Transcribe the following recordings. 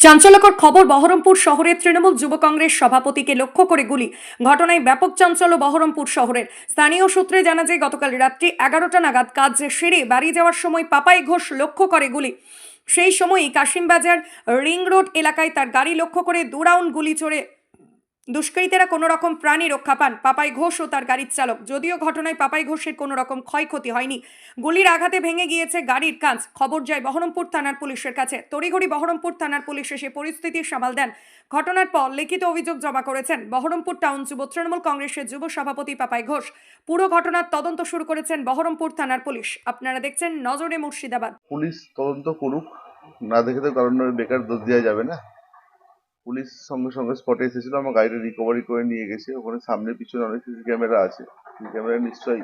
চাঞ্চল্যকর খবর, বহরমপুর শহরে তৃণমূল যুব কংগ্রেস সভাপতিকে লক্ষ্য করে গুলি। ঘটনায় ব্যাপক চাঞ্চল্য বহরমপুর শহরের। স্থানীয় সূত্রে জানা যায়, গতকাল রাত্রি এগারোটা নাগাদ কাজ সেরে বাড়ি যাওয়ার সময় পাপাই ঘোষ লক্ষ্য করে গুলি। সেই সময়ই কাশিমবাজার রিং রোড এলাকায় তার গাড়ি লক্ষ্য করে দু রাউন্ড গুলি চড়ে দুষ্কৃতীরা কোনো রকম প্রাণী রক্ষা পান। পাপাই ঘোষ ও তার গাড়ির চালক। যদিও ঘটনায় পাপাই ঘোষের কোনো রকম ক্ষয়ক্ষতি হয়নি। গুলির আঘাতে ভেঙে গিয়েছে গাড়ির কাঁচ। খবর যায় বহরমপুর থানার পুলিশের কাছে। তড়িঘড়ি বহরমপুর থানার পুলিশ এসে পরিস্থিতি সামাল দেন। ঘটনার পর লিখিত অভিযোগ জমা করেছেন বহরমপুর টাউন যুব তৃণমূল কংগ্রেসের যুব সভাপতি পাপাই ঘোষ। পুরো ঘটনার তদন্ত শুরু করেছেন বহরমপুর থানার পুলিশ। আপনারা দেখছেন নজরে মুর্শিদাবাদ। পুলিশ তদন্ত করুক। না দেখে তো কারণ বেকার দোষ দেওয়া যাবে না। পুলিশ সঙ্গে সঙ্গে স্পটে এসেছিল আমার গাড়িটা রিকভারি করে নিয়ে গেছে। ওখানে সামনে পিছনে অনেক সিসি ক্যামেরা আছে। সিসি ক্যামেরা নিশ্চয়ই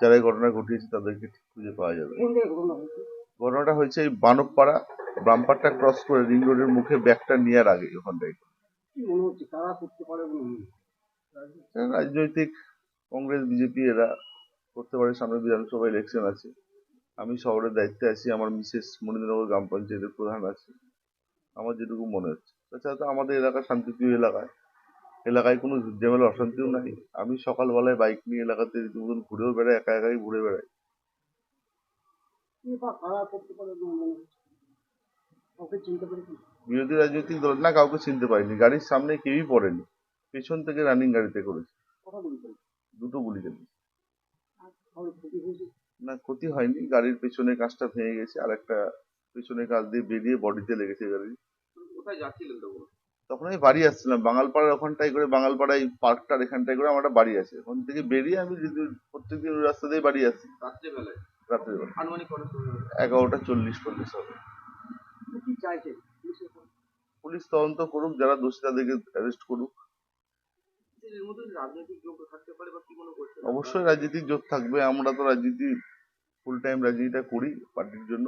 যারা এই ঘটনা ঘটিয়েছে তাদেরকে ঠিক খুঁজে পাওয়া যাবে। ঘটনাটা হয়েছে এই বানকপাড়া বাম্পারটা ক্রস করে রিং রোডের মুখে ব্যাগটা নেওয়ার আগে ওখানটায় হচ্ছে? রাজনৈতিক কংগ্রেস বিজেপি এরা করতে পারে। সামনে বিধানসভা ইলেকশন আছে। আমি শহরের দায়িত্বে আছি। আমার মিসেস মনীন্দ্রনগর গ্রাম পঞ্চায়েতের প্রধান আছে। আমার যেটুকু মনে হচ্ছে। তাছাড়া তো আমাদের এলাকা শান্তিপ্রিয় এলাকায় এলাকায় কোনো ঝামেলা অশান্তিও নাই। আমি সকালবেলায় বাইক নিয়ে এলাকাতে রীতিমতন ঘুরেও বেড়াই একা একাই ঘুরে বেড়াই। বিরোধী রাজনৈতিক দল না কাউকে চিনতে পারিনি। গাড়ির সামনে কেউই পড়েনি। পেছন থেকে রানিং গাড়িতে করেছে। দুটো গুলি ক্ষতি না ক্ষতি হয়নি। গাড়ির পেছনে কাঁচটা ভেঙে গেছে। আর একটা পেছনে কাঁচ দিয়ে বেরিয়ে বডিতে লেগেছে গাড়ি। কোথায় যাচ্ছিলেন তখন? তখন আমি বাড়ি আসছিলাম বাঙালপাড়ার ওখানটায় করে বাঙালপাড়ায় পার্কটার এখানটায় করে আমার বাড়ি আছে। ওখান থেকে বেরিয়ে আমি যদি প্রত্যেকদিন ওই রাস্তা দিয়ে বাড়ি আসি। রাত্রেবেলায়? রাত্রে বেলা আনুমানিক কটার সময় হবে? এগারোটা চল্লিশ চল্লিশ হবে। কি চাইছেন? পুলিশ তদন্ত করুক যারা দোষী তাদেরকে অ্যারেস্ট করুক। এর মধ্যে রাজনৈতিক থাকতে পারে বা কি করছেন অবশ্যই রাজনীতিক জোট থাকবে। আমরা তো রাজনীতি ফুল টাইম রাজনীতিটা করি পার্টির জন্য।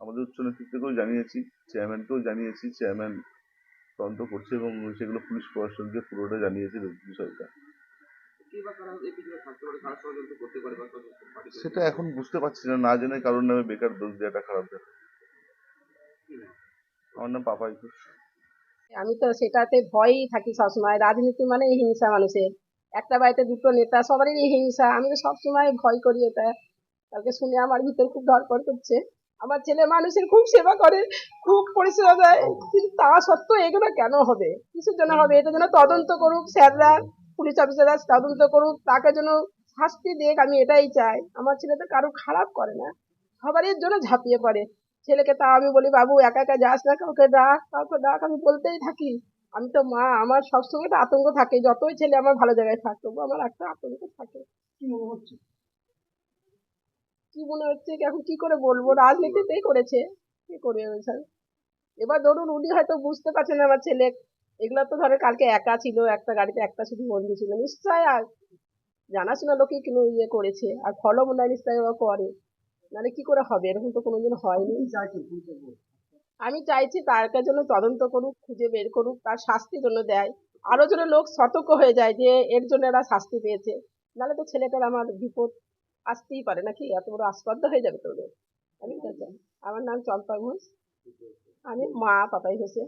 আমাদের উচ্চ নেতৃত্বকেও জানিয়েছি চেয়ারম্যানকেও জানিয়েছি চেয়ারম্যান তদন্ত করছে এবং সেগুলো পুলিশ প্রশাসনকে পুরোটা জানিয়েছে বিষয়টা সেটা এখন বুঝতে পারছি না না জেনে কারোর নামে বেকার দোষ দেওয়াটা খারাপ দেখা আমার নাম পাপাই ঘোষ। আমি তো সেটাতে ভয়ই থাকি সবসময়। রাজনীতি মানে হিংসা মানুষের। একটা বাড়িতে দুটো নেতা সবারই হিংসা। আমি তো সবসময় ভয় করি এটা। কালকে শুনে আমার ভিতর খুব ধরপড় করছে। আমার ছেলে মানুষের খুব সেবা করে খুব পরিষেবা দেয় কিন্তু তা সত্ত্বেও এগুলো কেন হবে? কিসের জন্য হবে? এটা যেন তদন্ত করুক স্যাররা পুলিশ অফিসাররা তদন্ত করুক তাকে যেন শাস্তি দেখ আমি এটাই চাই। আমার ছেলে তো কারও খারাপ করে না সবারই জন্য ঝাঁপিয়ে পড়ে। ছেলেকে তা আমি বলি বাবু একা একা যাস না কাউকে ডাক কাউকে ডাক আমি বলতেই থাকি। আমি তো মা আমার সবসময় একটা আতঙ্ক থাকে যতই ছেলে আমার ভালো জায়গায় থাক তবু আমার একটা আতঙ্ক থাকে। কি মনে হচ্ছে? কি মনে হচ্ছে কি এখন কি করে বলব? রাজনীতিতেই করেছে। কি করবে স্যার? এবার ধরুন উনি হয়তো বুঝতে পারছেন আমার ছেলে। এগুলো তো ধরে কালকে একা ছিল একটা গাড়িতে একটা শুধু বন্ধু ছিল। নিশ্চয় আর জানাশোনা লোকে কিন্তু ইয়ে করেছে। আর ফলো মনে হয় নিশ্চয়ই ওরা করে। নাহলে কি করে হবে? এরকম তো কোনোদিন হয়নি। আমি চাইছি তার জন্য তদন্ত করুক খুঁজে বের করুক তার শাস্তি জন্য দেয়। আরও যেন লোক সতর্ক হয়ে যায় যে এর জন্য এরা শাস্তি পেয়েছে। নাহলে তো ছেলেটার আমার বিপদ। আসতেই পারে নাকি? এত বড় আস্পর্ধা হয়ে যাবে তোদের। আমি আমার নাম চম্পা ঘোষ। আমি মা, পাপাই ঘোষে